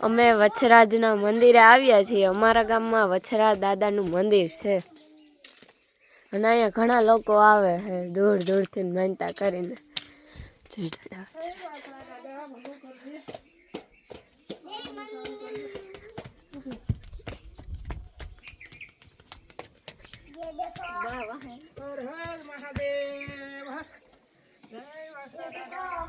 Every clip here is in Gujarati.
અમે વછરાજના મંદિરે આવ્યા છીએ. અમારા ગામમાં વછરાજ દાદાનું મંદિર છે. અને અહીંયા ઘણા લોકો આવે છે દૂર દૂરથી માનતા કરીને. જય દાદા વછરાજ હર હર મહાદેવ જય વાસણા દાદા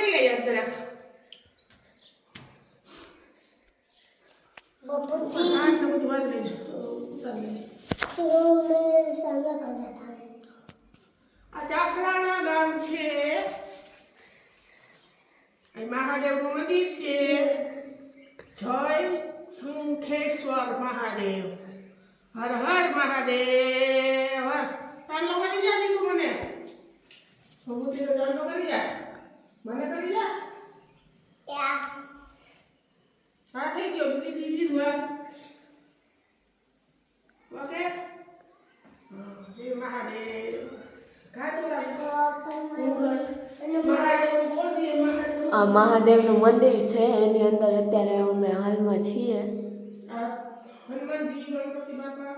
લઈ લઈએ જરાક ચાસડાના ગામ છે મહાદેવનું મંદિર છે જય શંખેશ્વર મહાદેવ હર હર મહાદેવ હર ચાંદલો કરી જાય દીકું મને ભગવતીનો ચાંદલો કરી જાય મને કરી જા क्या હા થઈ ગયો. બીજી બીજું વાર ઓકે? હા, જય મહાદેવ. ઘાટું લાગો મહાદેવનું બોલજે મહાદેવ આ મહાદેવનું મંદિર છે એની અંદર અત્યારે અમે હાલમાં છીએ. આ હનુમાનજી ગણપતિ બાપા.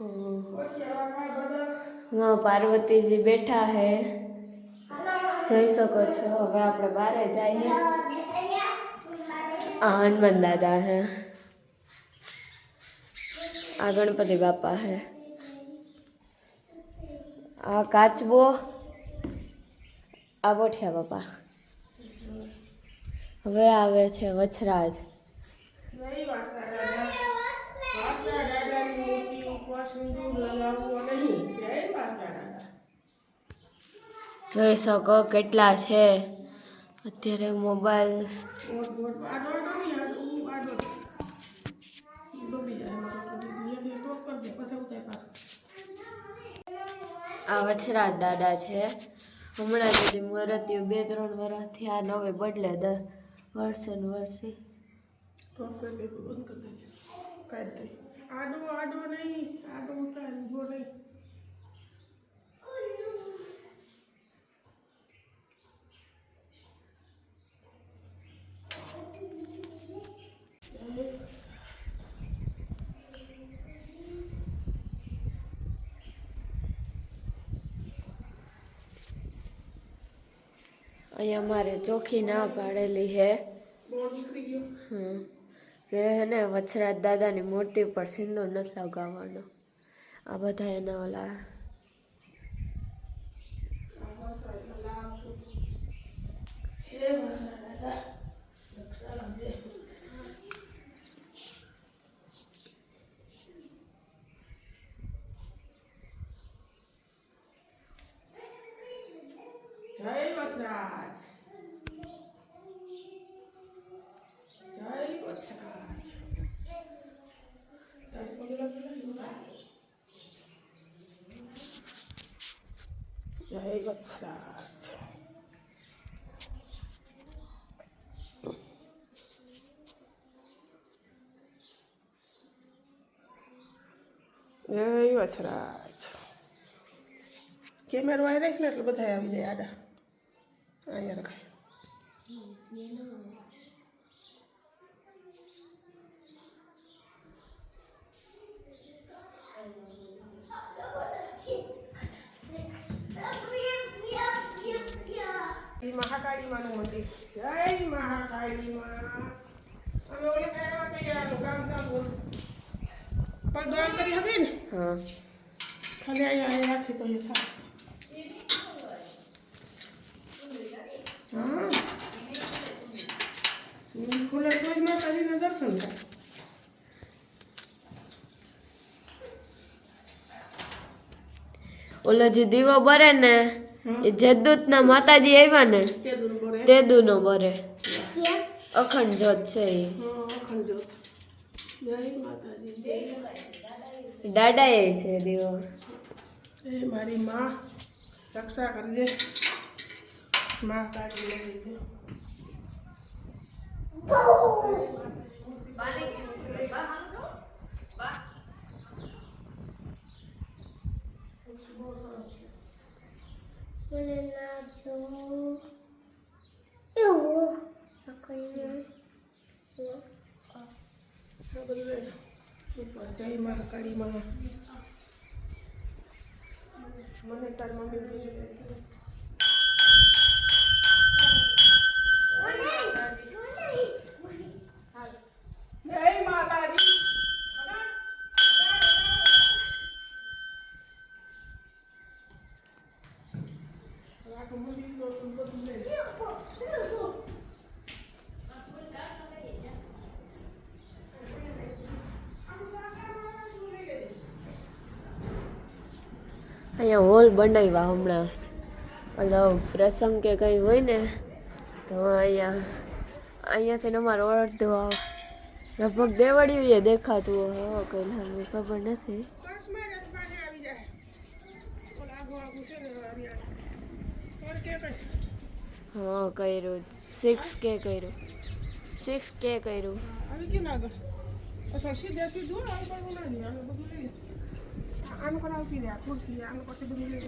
ઓછિયા બાપા ગણક હા પાર્વતીજી બેઠા હે. જોઈ શકો છો. હવે આપણે બારે જઈએ. આ હનુમાન દાદા હે. આ ગણપતિ બાપા હે. આ કાચબો. આ બોઠિયા બાપા. હવે આવે છે વછરાજ. નહીં વાંચતા દાદા વાંચતા દાદાની મૂર્તિ ઉપર સિંદૂર લગાવવો નહીં જય વાંચતા દાદા જોઈ શકો કેટલા છે. અત્યારે મોબાઈલ આ વછરાજ દાદા છે. હમણાં સુધી મૂર્તિઓ બે, ત્રણ વર્ષથી આ નવે બદલે દર વર્ષે ને વર્ષે. બંધ કરી નહીં, આડો ઉતાર નહીં. અહીંયા અમારે ચોખ્ખી ના પાડેલી હે. હમ. કે હે ને વછરાજ દાદાની મૂર્તિ પર સિંદૂર નથી લગાવવાનો. આ બધા એના ઓલા હે મસરા દાદા રક્ષા કરજે જય વસરાજ જય વછરાજ તારી પગે લાગી લાગી જય વત્સરાજ જય વત્સરાજ કેમેરો આવી રાખને એટલે બધા આવી જાય આડા અહીંયા રખાય મહાકાળી માનું મંદિર જય મહાકાળી માં અમે ઓલે કયા કયા ગામ ગામ બોલ પણ દાન કરી હતી ને હા ખાલી અહીંયા રાખી તો એ થાય હા. ખુલે તો જ માતાજીના દર્શન થાય ઓલો જે દીવો બરે ને એ જદૂત ના માતાજી આવ્યા ને તેદુ નો બરે. અખંડ જોત છે એ. દાદા એ છે દીવો. એ મારી માં રક્ષા કરજે. કાઢી ના. ઉપર જય માં કાળી મને તાર મમ્મી બોલી રહી છે. જય માતાજી આખું મંદિર બધું લઈ લો. અહીંયા હોલ બનાવ્યા હમણાં. ઓલો પ્રસંગ કે કંઈ હોય ને, તો અહીંયા અહીંયાથી અમારો અડધો લગભગ દેવડિયું એ દેખાતું હોય કંઈ ખબર નથી. હા, કર્યું. સિક્સ કે કર્યું. સિક્સ કે કર્યું. આવી કેમ આગળ અસલ સીધે સીધું ને